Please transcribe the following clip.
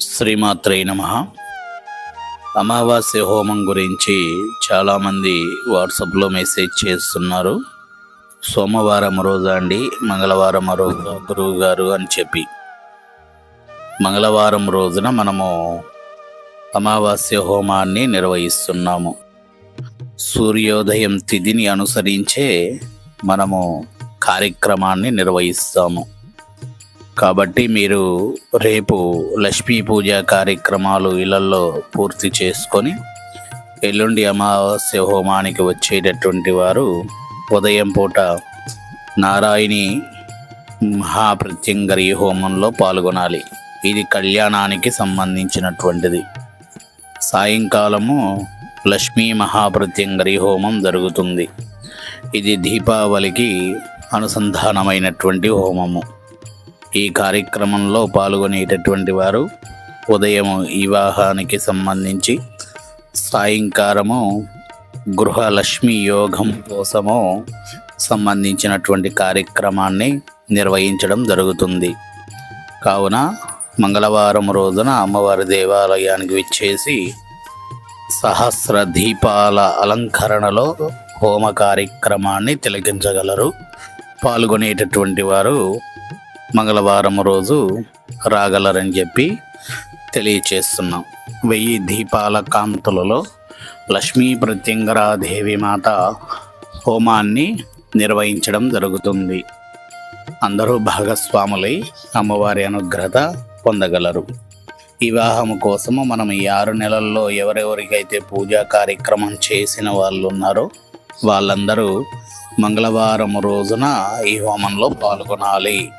శ్రీమాత్రే నమ. అమావాస్య హోమం గురించి చాలామంది వాట్సాప్లో మెసేజ్ చేస్తున్నారు. సోమవారం రోజా అండి? మంగళవారం రోజు గురువు గారు అని చెప్పి. మంగళవారం రోజున మనము అమావాస్య హోమాన్ని నిర్వహిస్తున్నాము. సూర్యోదయం తిథిని అనుసరించే మనము కార్యక్రమాన్ని నిర్వహిస్తాము. కాబట్టి మీరు రేపు లక్ష్మీ పూజ కార్యక్రమాలు ఇళ్ళలో పూర్తి చేసుకొని ఎల్లుండి అమావాస్య హోమానికి వచ్చేటటువంటి వారు ఉదయం పూట నారాయణి మహాప్రత్యంగరి హోమంలో పాల్గొనాలి. ఇది కళ్యాణానికి సంబంధించినటువంటిది. సాయంకాలము లక్ష్మీ మహాప్రత్యంగరి హోమం జరుగుతుంది. ఇది దీపావళికి అనుసంధానమైనటువంటి హోమము. ఈ కార్యక్రమంలో పాల్గొనేటటువంటి వారు ఉదయం వివాహానికి సంబంధించి సాయంకాలము గృహలక్ష్మి యోగం కోసము సంబంధించినటువంటి కార్యక్రమాన్ని నిర్వహించడం జరుగుతుంది. కావున మంగళవారం రోజున అమ్మవారి దేవాలయానికి విచ్చేసి సహస్ర దీపాల అలంకరణలో హోమ కార్యక్రమాన్ని తిలకించగలరు. పాల్గొనేటటువంటి వారు మంగళవారం రోజు రాగలరని చెప్పి తెలియచేస్తున్నాం. వెయ్యి దీపాల కాంతులలో లక్ష్మీ ప్రత్యంగరా దేవి మాత హోమాన్ని నిర్వహించడం జరుగుతుంది. అందరూ భాగస్వాములై అమ్మవారి అనుగ్రహత పొందగలరు. వివాహం కోసము మనం ఈ ఆరు నెలల్లో ఎవరెవరికైతే పూజా కార్యక్రమం చేసిన వాళ్ళు ఉన్నారో వాళ్ళందరూ మంగళవారం రోజున ఈ హోమంలో పాల్గొనాలి.